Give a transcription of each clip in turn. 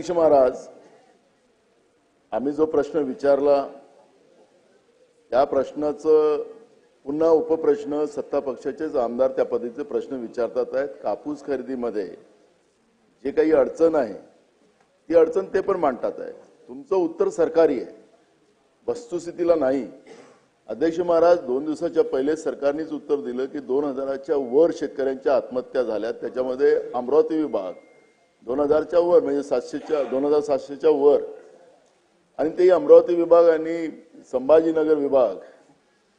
अध्यक्ष महाराज आम्ही जो प्रश्न विचारला त्या प्रश्नाचं पुन्हा उपप्रश्न सत्ता पक्षाचेच आमदार त्या पद्धतीचे प्रश्न विचारतात आहेत. कापूस खरेदीमध्ये जे काही अडचण आहे ती अडचण ते पण मांडतात आहे तुमचं उत्तर सरकारी आहे. वस्तुस्थितीला नाही. अध्यक्ष महाराज दोन दिवसाच्या पहिले सरकारनेच उत्तर दिलं की दोन हजाराच्या वर शेतकऱ्यांच्या आत्महत्या झाल्यात त्याच्यामध्ये अमरावती विभाग दोन हजारच्या वर म्हणजे सातशेच्या दोन हजार सातशेच्या वर. आणि ते अमरावती विभाग आणि संभाजीनगर विभाग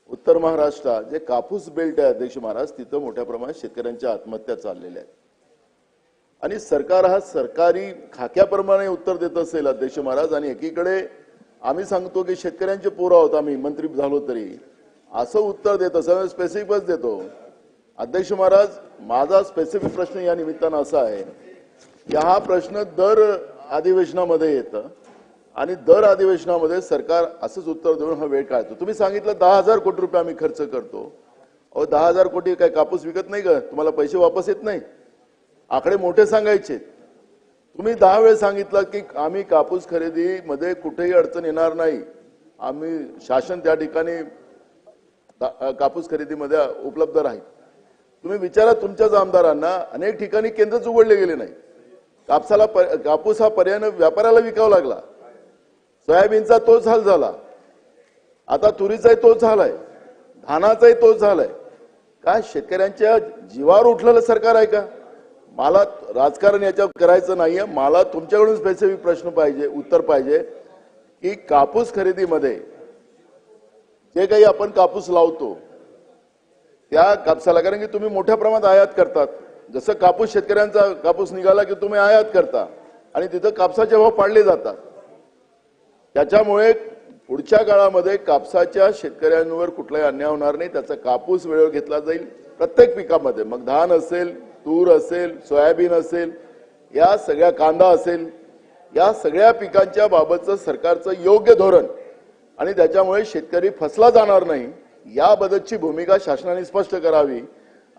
उत्तर महाराष्ट्रात जे कापूस बेल्ट आहे अध्यक्ष महाराज तिथं मोठ्या प्रमाणात शेतकऱ्यांच्या आत्महत्या चाललेल्या आहेत. आणि सरकार हा सरकारी खाक्याप्रमाणे उत्तर देत असेल अध्यक्ष महाराज आणि एकीकडे आम्ही सांगतो की शेतकऱ्यांचे पोरं आहोत आम्ही मंत्री झालो तरी. असं उत्तर देत असं स्पेसिफिकच देतो. अध्यक्ष महाराज माझा स्पेसिफिक प्रश्न या निमित्तानं असा आहे की हा प्रश्न दर अधिवेशनामध्ये येतं. आणि दर अधिवेशनामध्ये सरकार असंच उत्तर देऊन हा वेळ काढतो. तुम्ही सांगितलं दहा हजार कोटी रुपये आम्ही खर्च करतो. अहो दहा हजार कोटी काय कापूस विकत नाही का? तुम्हाला पैसे वापस येत नाही? आकडे मोठे सांगायचे. तुम्ही दहा वेळ सांगितलं की आम्ही कापूस खरेदीमध्ये कुठेही अडचण येणार नाही. आम्ही शासन त्या ठिकाणी का- कापूस खरेदीमध्ये उपलब्ध राहील. तुम्ही विचारा तुमच्याच आमदारांना अनेक ठिकाणी केंद्रच उघडले गेले नाही कापसाला कापूस हा पर्याय व्यापाऱ्याला विकावा लागला. सोयाबीनचा तोच हाल झाला. आता तुरीचाही तोच झालाय धानाचाही तोच झालाय काय शेतकऱ्यांच्या जीवावर उठलेलं सरकार आहे का? मला राजकारण याच्यावर करायचं नाहीये. मला तुमच्याकडून स्पेसिफिक प्रश्न पाहिजे उत्तर पाहिजे की कापूस खरेदीमध्ये जे काही आपण कापूस लावतो त्या कापसाला कारण की तुम्ही मोठ्या प्रमाणात आयात करतात. जसं कापूस शेतकऱ्यांचा कापूस निघाला की तुम्ही आयात करता आणि तिथं कापसाचे भाव पाडले जातात. त्याच्यामुळे पुढच्या काळामध्ये कापसाच्या शेतकऱ्यांवर कुठलाही अन्याय होणार नाही. त्याचा कापूस वेळेवर घेतला जाईल प्रत्येक पिकामध्ये. मग धान असेल तूर असेल सोयाबीन असेल या सगळ्या कांदा असेल या सगळ्या पिकांच्या बाबतचं सरकारचं योग्य धोरण आणि त्याच्यामुळे शेतकरी फसला जाणार नाही याबद्दलची भूमिका शासनाने स्पष्ट करावी.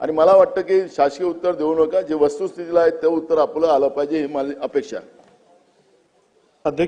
आणि मला वाटतं की शासकीय उत्तर देऊ नका. जे वस्तुस्थितीला आहे ते उत्तर आपलं आलं पाहिजे ही माझी अपेक्षा अध्यक्ष